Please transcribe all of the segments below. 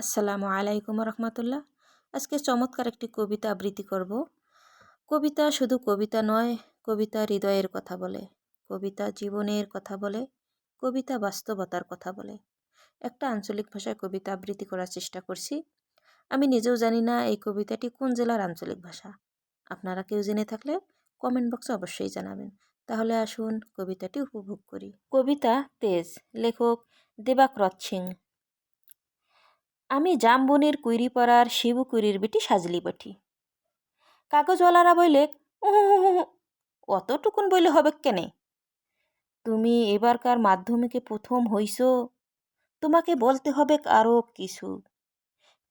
আসসালামু আলাইকুম রহমতুল্লাহ। আজকে চমৎকার একটি কবিতা আবৃত্তি করব। কবিতা শুধু কবিতা নয়, কবিতা হৃদয়ের কথা বলে, কবিতা জীবনের কথা বলে, কবিতা বাস্তবতার কথা বলে। একটা আঞ্চলিক ভাষায় কবিতা আবৃত্তি করার চেষ্টা করছি। আমি নিজেও জানি না এই কবিতাটি কোন জেলার আঞ্চলিক ভাষা। আপনারা কেউ জেনে থাকলে কমেন্ট বক্সে অবশ্যই জানাবেন। তাহলে আসুন কবিতাটি উপভোগ করি। কবিতা তেজ, লেখক দেবাক্রত সিং। আমি জামবনির কুইরি পাড়ার শিবু কুইরির বেটি সাজলি পাঠি কাগজওয়ালারা বইলে অতটুকুন বইলে হবে কেনে? তুমি এবারকার মাধ্যমিকে প্রথম হইছ, তোমাকে বলতে হবে আরও কিছু।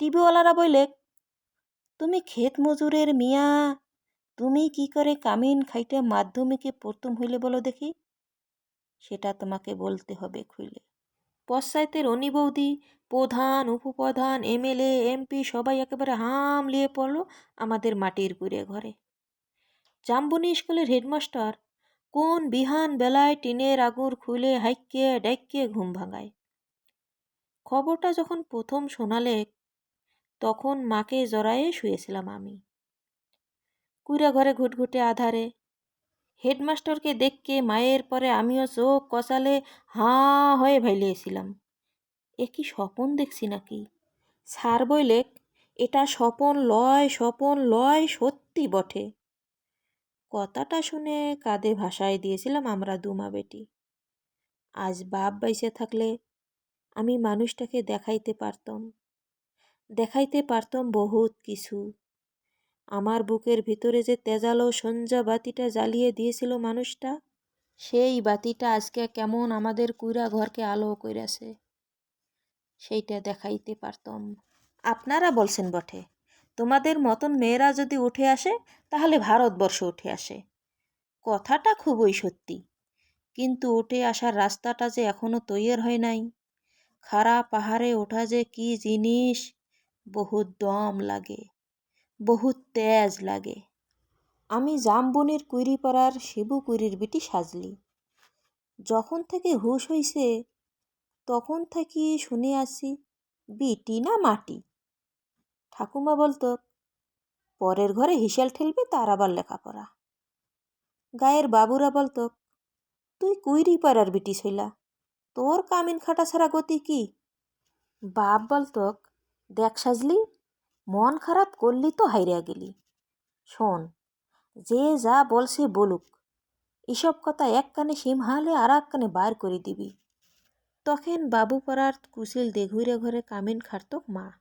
টিভিওয়ালারা বইলে, তুমি ক্ষেত মজুরের মিয়া, তুমি কি করে কামিন খাইতে মাধ্যমিকে প্রথম হইলে বলো দেখি, সেটা তোমাকে বলতে হবে খুইলে। পশ্চাতের রনি বৌদি প্রধান, উপপ্রধান, এমএলএ, এমপি সবাই একেবারে হাম হামলিয়ে পড়ল আমাদের মাটির কুড়ে ঘরে। জাম্বনি স্কুলের হেডমাস্টার কোন বিহান বেলায় টিনের আগুর খুলে হাইকে ডাইকে ঘুম ভাঙায়? খবরটা যখন প্রথম শোনালে তখন মাকে জড়ায়ে শুয়েছিলাম আমি। কুইরা ঘরে ঘুটঘুটে আধারে হেডমাস্টারকে দেখকে মায়ের পরে আমিও চোখ কষালে হাঁ হয়ে ভাইলিয়েছিলাম এ কি স্বপন দেখছি নাকি? স্যার বইলেক এটা স্বপন লয় স্বপন লয়, সত্যি বটে। কথাটা শুনে কাঁধে ভাষায় দিয়েছিলাম আমরা দুমা বেটি। আজ বাপ বাইসে থাকলে আমি মানুষটাকে দেখাইতে পারতাম। দেখাইতে পারতাম বহুত কিছু। আমার বুকের ভিতরে যে তেজালো সঞ্জা বাতিটা জ্বালিয়ে দিয়েছিল মানুষটা, সেই বাতিটা আজকে কেমন আমাদের কুইরা ঘরকে আলো কইরাছে, সেইটা দেখাইতে পারতাম। আপনারা বলছেন বটে, তোমাদের মতন মেয়েরা যদি উঠে আসে, তাহলে ভারতবর্ষ উঠে আসে। কথাটা খুবই সত্যি, কিন্তু উঠে আসার রাস্তাটা যে এখনও তৈরি হয় নাই, খাড়া পাহাড়ে ওঠা যে কি জিনিস, বহুত দম লাগে। বহুত তেজ লাগে। আমি জামবনির কুইরিপাড়ার শিবু কুইরির বিটি সাজলি। যখন থেকে হুশ হইছে, তখন থেকে শুনে আসি বিটি না মাটি? ঠাকুমা বলতো, পরের ঘরে হিসেল ঠেলবে তার আবার লেখাপড়া। গায়ের বাবুরা বলতো, তুই কুইরি পাড়ার বিটি ছইলা, তোর কামিন খাটা ছাড়া গতি কি? বাপ বলতো, দেখ সাজলি মন খারাপ করলি তো হাইরিয়া গেলি। শোন, যে যা বলছে বলুক। এসব কথা এক কানে সিমহালে আর এক কানে বার করে দিবি। তখন বাবুপাড়ার কুশিল দেঘুরে ঘরে কামিন খাটতক মা।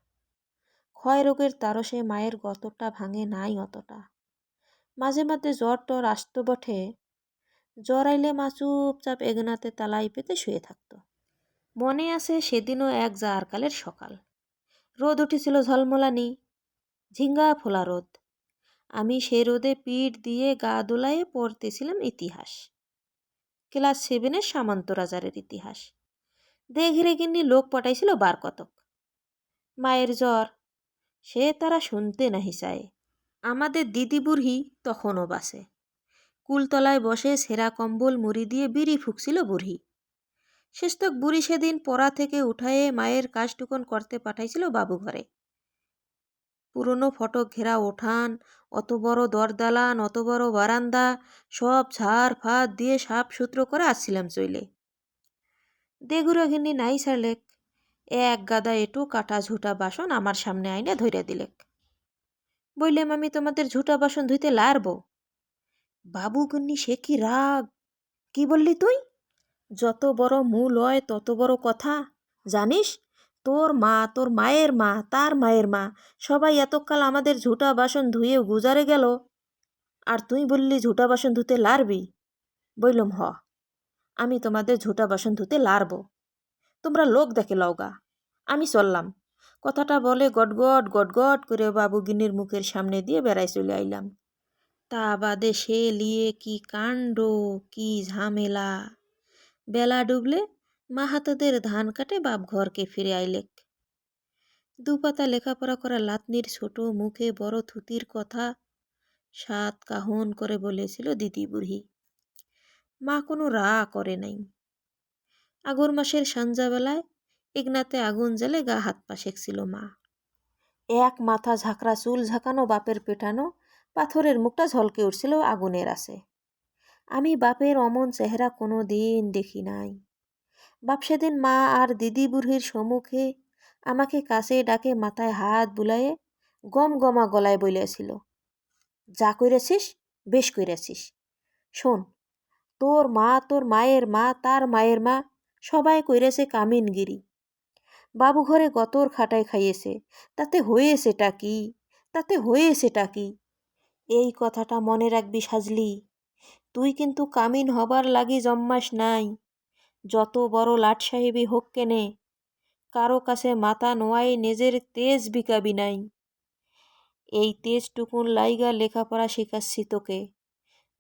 ক্ষয় রোগের তারসে মায়ের গতটা ভাঙে নাই অতটা। মাঝে মাঝে জ্বর টর আসত বটে, জ্বর আইলে মা চুপচাপ এগনাতে তালাই পেতে শুয়ে থাকত। মনে আছে সেদিনও এক জারকালের সকাল। রোদ উঠেছিল ঝলমলানি ঝিঙ্গা ফোলা রোদ। আমি সে রোদে পিঠ দিয়ে গা দোলায়ে পড়তেছিলাম ইতিহাস। ক্লাস সেভেনের সামন্ত রাজারের ইতিহাস। দেখরে গিন্নি, লোক পটাইছিল বার কতক। মায়ের জ্বর, সে তারা শুনতে নাহি চায়। আমাদের দিদি বুড়ি তখনও বাসে কুলতলায় বসে সেরা কম্বল মুড়ি দিয়ে বিড়ি ফুকছিল বুড়ি। শেষতক বুড়ি সেদিন পড়া থেকে উঠায়ে মায়ের কাজটুকন করতে পাঠাইছিল বাবু ঘরে। পুরনো ফটক ঘেরা ওঠান, অত বড় দরদালান, অত বড় বারান্দা, সব ঝাড় ফাঁদ দিয়ে সাপ সূত্র করে আসছিলাম চইলে। দেগুরা ঘিন্নি নাই সারলেক, এক গাদা এটু কাটা ঝুটা বাসন আমার সামনে আইনে ধইরা দিলেক। বললাম আমি তোমাদের ঝুটা বাসন ধুইতে লারব? বাবু গন্নি, সে কি রাগ? কি বললি তুই? যত বড় মূল হয় তত বড় কথা। জানিস? তোর মা, তোর মায়ের মা, তার মায়ের মা, সবাই এতকাল আমাদের ঝুটা বাসন ধুয়ে গুজারে গেল। আর তুই বললি ঝুটা বাসন ধুতে লারবি? বললাম, হ। আমি তোমাদের ঝুটা বাসন ধুতে লারব। তোমরা লোক দেখে লওগা আমি চললাম। কথাটা বলে গটগট গটগট করে বাবুগিনীর মুখের সামনে দিয়ে বেড়াই চলে আইলাম। তা বাদে সে লিয়ে কি কাণ্ড, কি ঝামেলা? বেলা ডুবলে মাহাতোদের ধান কাটে, বাপ ঘরকে ফিরে আইলেক দুপাতা লেখাপড়া করা লাতনির ছোট মুখে বড় থুতির কথা সাত কাহন করে বলেছিল দিদি বুড়ি। মা কোনো রা করে নাই। আগর মাসের সন্ধ্যাবেলায় ইগনাতে আগুন জ্বেলে গা হাত পা সেকছিল মা। এক মাথা ঝাঁকড়া চুল ঝাঁকানো, বাপের পেটানো, পাথরের মুখটা ঝলকে উঠছিল আগুনের আসে আমি বাপের অমন চেহারা কোনো দিন দেখি নাই। বাপ সেদিন মা আর দিদি বুড়ির সম্মুখে আমাকে কাছে ডাকে মাথায় হাত বুলায়ে গম গমা গলায় বলিয়াছিল, যা করেছিস বেশ করেছিস শোন, তোর মা, তোর মায়ের মা, তার মায়ের মা সবাই কইরেছে কামিনগিরি। বাবু ঘরে গতর খাটায় খাইয়েছে, তাতে হয়েছেটা কি? তাতে হয়েছেটা কি? এই কথাটা মনে রাখবি সাজলি। তুই কিন্তু কামিন হবার লাগি জম্মাস নাই। যত বড় লাট সাহেবই হোক কেনে, কারও কাছে মাথা নোয়াই নিজের তেজ বিকাবি নাই। এই তেজটুকুন লাইগা লেখাপড়া শেখাচ্ছি তোকে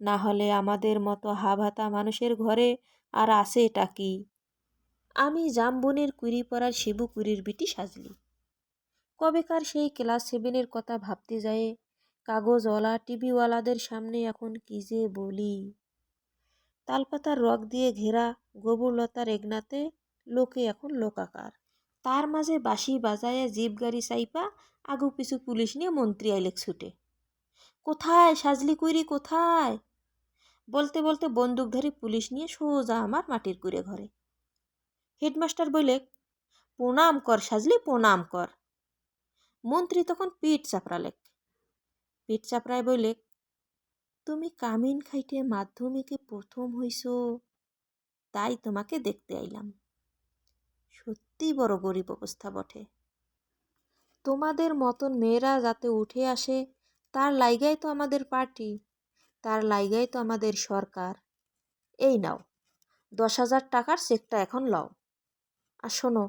না হলে আমাদের মতো হাভাতা মানুষের ঘরে আর আসে এটা কি? আমি জামবনের কুড়ি পড়ার শিবু কুড়ির বিটি সাজলি। কবেকার সেই ক্লাস সেভেনের কথা ভাবতে যায় কাগজওয়ালা, টিভিওয়ালাদের সামনে এখন কি যে বলি। তালপাতার রক দিয়ে ঘেরা গোবরলতার এগনাতে লোকে এখন লোকাকার। তার মাঝে বাঁশি বাজায় জিপ গাড়ি চাইপা আগু পিছু পুলিশ নিয়ে মন্ত্রী আইলেক ছুটে। কোথায় সাজলি কুইরি কোথায়? বলতে বলতে বন্দুকধারী পুলিশ নিয়ে সোজা আমার মাটির কুড়ে ঘরে। হেডমাস্টার বলে প্রণাম কর সাজলি, প্রণাম কর। মন্ত্রী তখন পিঠ চাপড়ালেক। পিঠ চাপড়ায় বলে, তুমি কামিন খাইতে মাধ্যমিকে প্রথম হইছ, তাই তোমাকে দেখতে আইলাম। সত্যি বড় গরিব অবস্থা বটে। তোমাদের মতন মেয়েরা যাতে উঠে আসে, তার লাইগাই তো আমাদের পার্টি, তার লাইগাই তো আমাদের সরকার। এই নাও, দশ হাজার টাকার চেকটা এখন লও। আর শোনো,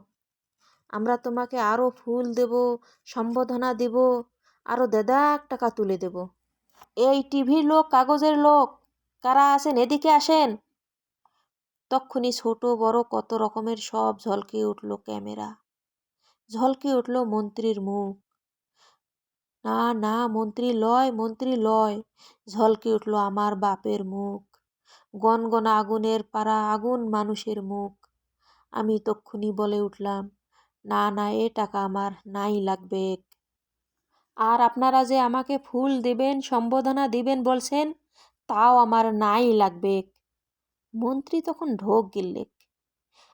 আমরা তোমাকে আরও ফুল দেব, সম্বোধনা দেব আরও দেদাক টাকা তুলে দেব। এই টিভির লোক, কাগজের লোক, কারা আছেন? এদিকে আসেন। তক্ষুনি ছোট, বড়, কত রকমের সব ঝলকে উঠল ক্যামেরা। ঝলকে উঠল মন্ত্রীর মুখ। না না, মন্ত্রী লয় মন্ত্রী লয়, ঝলকে উঠল আমার বাপের মুখ। গনগনা আগুনের পাড়া, আগুন মানুষের মুখ। আমি তক্ষুনি বলে উঠলাম, না না, এ টাকা আমার, নাই লাগবে আর আপনারা যে আমাকে ফুল দেবেন, সম্বোধনা দিবেন বলছেন, তাও আমার নাই লাগবে। মন্ত্রী তখন ঢোক গিললেক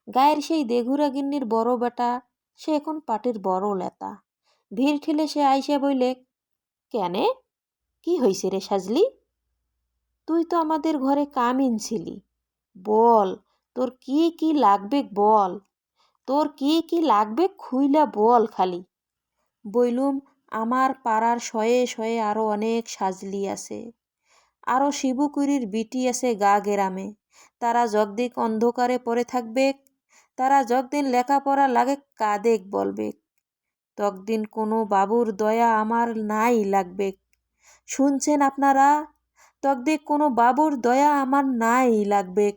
গায়ের সেই দেঘুরা গিন্নির বড় বেটা, সে এখন পাটির বড় লেতা। ভিড় ঠেলে সে আইসে বইলে, কেনে? কি হইছে রে সাজলি? তুই তো আমাদের ঘরে কামিন ছিলি। বল, তোর কি কি লাগবে বল? তোর কি কি লাগবে খুইলা বল খালি। বইলুম আমার পাড়ার শয়ে শয়ে আরও অনেক সাজলি আছে। আরও শিবুকুরির বিটি আছে গা গেরামে। তারা যগদিক অন্ধকারে পড়ে থাকবে তারা যগদিন লেখাপড়া লাগে কাদেক বলবে তকদিন কোনো বাবুর দয়া আমার নাই লাগবে শুনছেন আপনারা? তকদিক কোনো বাবুর দয়া আমার নাই লাগবে